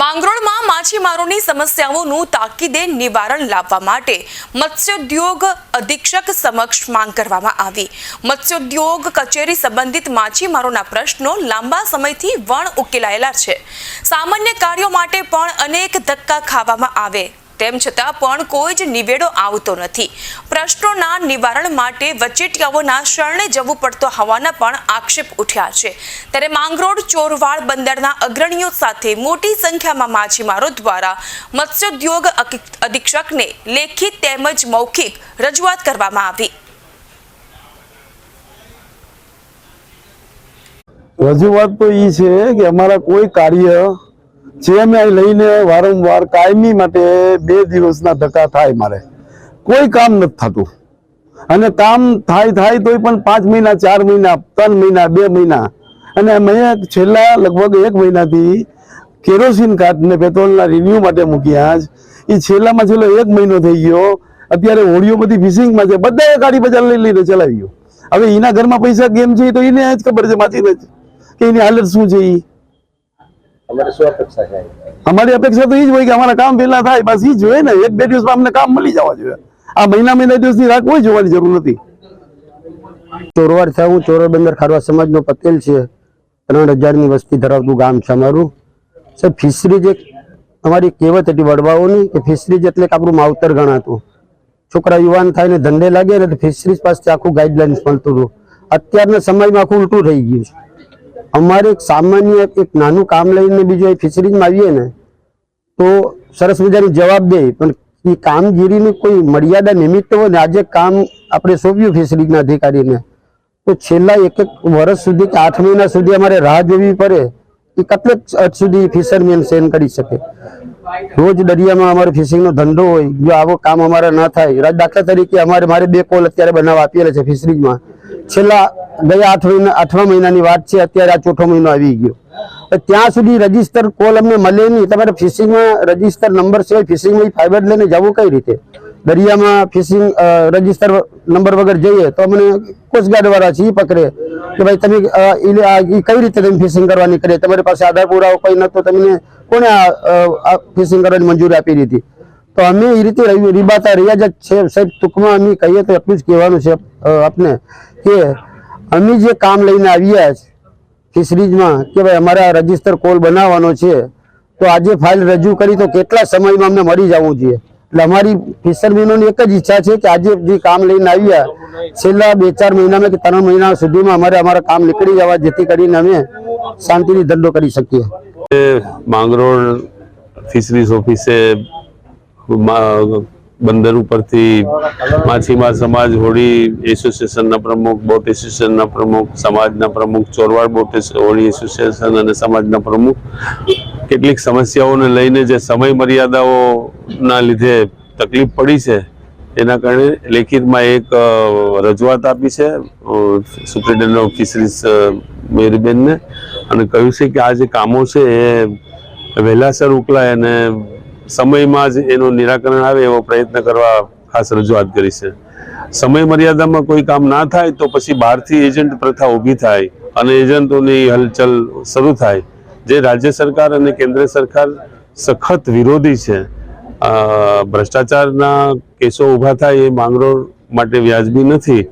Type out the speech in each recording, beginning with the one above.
માંગરોળમાં માછીમારોની સમસ્યાઓનું તાકીદે નિવારણ લાવવા માટે મત્સ્યોદ્યોગ અધિક્ષક સમક્ષ માંગ કરવામાં આવી. મત્સ્યોદ્યોગ કચેરી સંબંધિત માછીમારોના પ્રશ્નો લાંબા સમયથી વણ ઉકેલાયેલા છે. સામાન્ય કાર્યો માટે પણ અનેક ધક્કા ખાવામાં આવે. તેમ છતાં પણ કોઈ જ નિવેડો આવતો નથી. પ્રશ્નોના નિવારણ માટે વચેટિયાઓના શરણે જવું પડતો હોવાના પણ આક્ષેપ ઉઠ્યા છે. ત્યારે માંગરોળ, ચોરવાડ બંદરના અગ્રણીઓ સાથે મોટી સંખ્યામાં માછીમારો દ્વારા મત્સ્યોદ્યોગ અધિક્ષકને લેખિત તેમજ મૌખિક રજૂઆત કરવામાં આવી. રજૂઆત તો એ છે કે અમારા કોઈ કાર્ય જે અમે અહીં લઈને વારંવાર કાયમી માટે બે દિવસના ધક્કા થાય મારે. કોઈ કામ નથી થતું. અને કામ થાય થાય તોય પણ પાંચ મહિના, ચાર મહિના, ત્રણ મહિના, બે મહિના. અને મેં છેલ્લા લગભગ એક મહિનાથી કેરોસીન કાર્ડને પેટ્રોલના રિન્યુ માટે મૂક્યા જ. એ છેલ્લામાં છેલ્લો એક મહિનો થઈ ગયો. અત્યારે હોળીઓ બધી ફિશિંગમાં છે. બધાએ ગાડી બજાર લઈ લઈને ગયો. હવે એના ઘરમાં પૈસા કેમ છે એ તો એને જ ખબર છે જ. કે એની હાલત શું છે ઈ? અમારે અપેક્ષા છે? અમારી અપેક્ષા તો એ જ હોય કે અમારા કામ પહેલા થાય બસ એ જ જોઈએ ને. એક બે દિવસમાં અમને કામ મળી જવા જોઈએ. આ મહિના મહિના દિવસની રાહ કોઈ જોવાની જરૂર નથી. ચોરવાડ છે હું ચોરવાડ બંદર ખારવા સમાજનો પટેલ છે. ત્રણ હજારની વસ્તી ધરાવતું ગામ છે અમારું. સાહેબ ફિશરીજ એક અમારી કહેવત હતી વડવાઓની કે ફિશરીજ એટલે કે આપણું માવતર ગણાતું. છોકરા યુવાન થાય ને ધંધે લાગે ને તો ફિશરીજ પાસે આખું ગાઈડલાઇન્સ મળતું હતું. અત્યારના સમયમાં આખું ઉલટું થઈ ગયું છે. અમારે એક સામાન્ય એક નાનું કામ લઈને બીજું એ ફિશરીઝમાં આવીએ ને, તો સરસ મજાની જવાબ દે. પણ એ કામગીરીની કોઈ મર્યાદા નિમિત્ત હોય ને, આજે કામ આપણે સોંપ્યું ફિશરીઝના અધિકારીને, તો છેલ્લા એક એક વર્ષ સુધી કે આઠ મહિના સુધી અમારે રાહ જોવી પડે, એ કેટલેક હદ સુધી ફિશરમેન સેન કરી શકે. રોજ દરિયામાં અમારે ફિશિંગનો ધંધો હોય, જો આવો કામ અમારે ન થાય. દાખલા તરીકે અમારે, મારે બે કોલ અત્યારે બનાવવા આપેલા છે ફિશરીજમાં છેલ્લા ગયા આઠ અઠવા મહિનાની વાત છે, અત્યારે આ ચોથો મહિનો આવી ગયો. ત્યાં સુધી રજિસ્ટર કોલ અમને મળે નહીં. તમારે ફિશિંગમાં રજિસ્ટર નંબર સિવાય ફિશિંગમાં ફાઈબર લઈને જવું કઈ રીતે? દરિયામાં ફિશિંગ રજિસ્ટર નંબર વગર જઈએ તો અમને કોસ્ટગાર્ડ વાળા છે એ પકડે. કે ભાઈ તમે એ કઈ રીતે તમે ફિશિંગ કરવાની કરે તમારી પાસે આધાર પુરાવો કોઈ નતો, તમને કોને આ ફિશિંગ કરવાની મંજૂરી આપી દીધી? તો અમે એ રીતે રીબાતા રહ્યા જ છે. સાહેબ, ટૂંકમાં અમે કહીએ તો એટલું જ કહેવાનું છે આપને, કે અમે જે કામ લઈને આવ્યા છે ફિશરીઝમાં કે ભાઈ અમારા રજિસ્ટર કોલ બનાવવાનો છે, તો આજે ફાઇલ રજૂ કરી તો કેટલા સમયમાં અમને મળી જવું જોઈએ? એટલે અમારી ફિશરમેનોની એક જ ઈચ્છા છે કે આજે જે કામ લઈને આવ્યા, છેલ્લા બે ચાર મહિનામાં કે ત્રણ મહિના સુધીમાં અમારે અમારા કામ નીકળી જવા જેથી કરીને અમે શાંતિથી ધંધો કરી શકીએ. માંગરોળ ફિશરીઝ ઓફિસે બંદર ઉપરથી માછીમાર સમાજ હોળી એસોસિએશનના પ્રમુખ, બોટ એસોસિએશનના પ્રમુખ, સમાજના પ્રમુખ, ચોરવાડ બોટ હોળી એસોસિએશન અને સમાજના પ્રમુખ કેટલીક સમસ્યાઓને લઈને જે સમય મર્યાદાઓના લીધે તકલીફ પડી છે, એના કારણે લેખિતમાં એક રજૂઆત આપી છે સુપ્રિન્ટેન્ડન્ટ ઓફ ફિશરીઝ મેરીબેનને અને કહ્યું છે કે આ જે કામો છે એ વહેલાસર ઉકલાય અને સમયમાં જ એનું નિરાકરણ આવે એવો પ્રયત્ન કરવા ખાસ રજૂઆત કરી છે. સમય મર્યાદામાં કોઈ કામ ના થાય તો પછી બહારથી એજન્ટ પ્રથા ઊભી થાય અને એજન્ટોની હલચલ શરૂ થાય. જે રાજ્ય સરકાર અને કેન્દ્ર સરકાર સખત વિરોધી છે. ભ્રષ્ટાચારના કેસો ઊભા થાય એ માંગરોળ માટે વ્યાજબી નથી.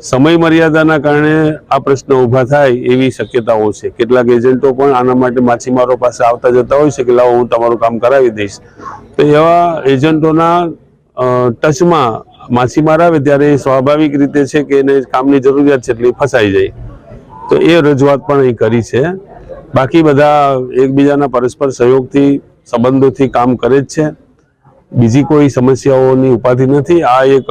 સમય મર્યાદાના કારણે આ પ્રશ્ન ઊભા થાય એવી શક્યતાઓ છે. કેટલાક એજન્ટો પણ આના માટે માછીમારો પાસે આવતા જતા હોય છે કે લાવો હું તમારું કામ કરાવી દઈશ. તો એવા એજન્ટોના ટચમાં માછીમાર આવે ત્યારે સ્વાભાવિક રીતે છે કે એને કામની જરૂરિયાત છે એટલે ફસાઈ જાય. તો એ રજૂઆત પણ અહીં કરી છે. બાકી બધા એકબીજાના પરસ્પર સહયોગથી, સંબંધોથી કામ કરે જ છે. બીજી કોઈ સમસ્યાઓની ઉપાધિ નથી. આ એક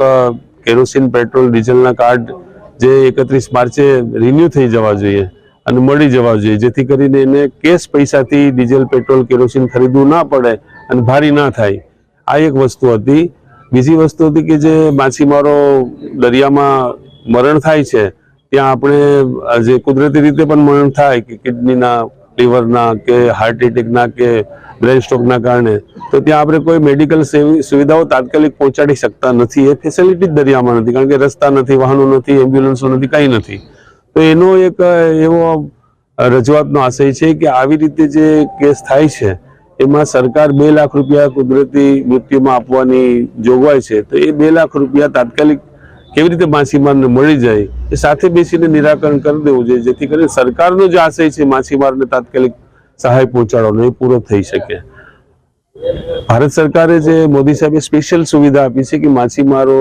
કેરોસીન, પેટ્રોલ, ડીઝલના કાર્ડ જે એકત્રીસ માર્ચે રિન્યુ થઈ જવા જોઈએ અને મળી જવા જોઈએ. જેથી કરીને એને કેશ પૈસાથી ડીઝલ, પેટ્રોલ, કેરોસીન ખરીદવું ના પડે અને ભારી ના થાય. આ એક વસ્તુ હતી. બીજી વસ્તુ હતી કે જે માછીમારો દરિયામાં મરણ થાય છે, ત્યાં આપણે જે કુદરતી રીતે પણ મરણ થાય કે કિડનીના, લીવરના કે હાર્ટ એટેકના કે બ્રેન સ્ટ્રોકના કારણે. તો ત્યાં આપણે કોઈ મેડિકલ સુવિધાઓ તાત્કાલિક પહોંચાડી શકતા નથી. એ ફેસિલિટી જ દરિયામાં નથી. કારણ કે રસ્તા નથી, વાહનો નથી એમ્બ્યુલન્સો નથી, કંઈ નથી. તો એનો એક, એવો રજૂઆતનો આશય છે કે આવી રીતે જે કેસ થાય છે, એમાં સરકાર બે લાખ રૂપિયા કુદરતી મૃત્યુમાં આપવાની જોગવાઈ છે. તો એ બે લાખ રૂપિયા તાત્કાલિક કેવી રીતે માછીમારને મળી જાય, એ સાથે બેસીને નિરાકરણ કરી દેવું જોઈએ. જેથી કરીને સરકારનો જે આશય છે માછીમારને તાત્કાલિક સહાય પહોંચાડવાનો એ પૂરો થઈ શકે. ભારત સરકારે જે મોદી સાહેબે સ્પેશિયલ સુવિધા આપી છે કે માછીમારો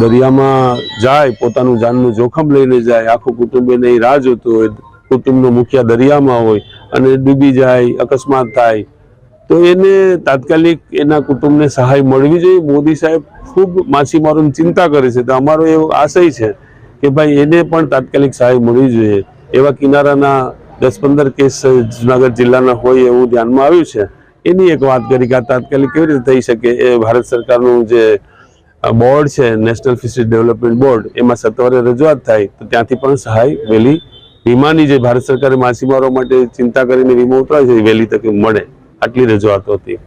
દરિયામાં જાય પોતાનું જાનનું જોખમ લઈને જાય આખું કુટુંબ એને રાહ જોતું હોય કુટુંબનો મુખ્ય દરિયામાં હોય અને ડૂબી જાય અકસ્માત થાય તો એને તાત્કાલિક એના કુટુંબને સહાય મળવી જોઈએ. મોદી સાહેબ ખૂબ માછીમારોની ચિંતા કરે છે તો અમારો એવો આશય છે કે ભાઈ એને પણ તાત્કાલિક સહાય મળવી જોઈએ. એવા કિનારાના દસ પંદર કેસ જુનાગઢ જિલ્લાના હોય એવું ધ્યાનમાં આવ્યું છે. એની એક વાત કરી કે તાત્કાલિક કેવી રીતે થઈ શકે એ ભારત સરકારનું જે બોર્ડ છે, નેશનલ ફિશરીઝ ડેવલપમેન્ટ બોર્ડ, એમાં સત્વરે રજૂઆત થાય તો ત્યાંથી પણ સહાય વહેલી, વીમાની જે ભારત સરકારે માછીમારો માટે ચિંતા કરીને વીમો ઉતરાવે છે વહેલી તકે મળે. આટલી રજૂઆતો હતી.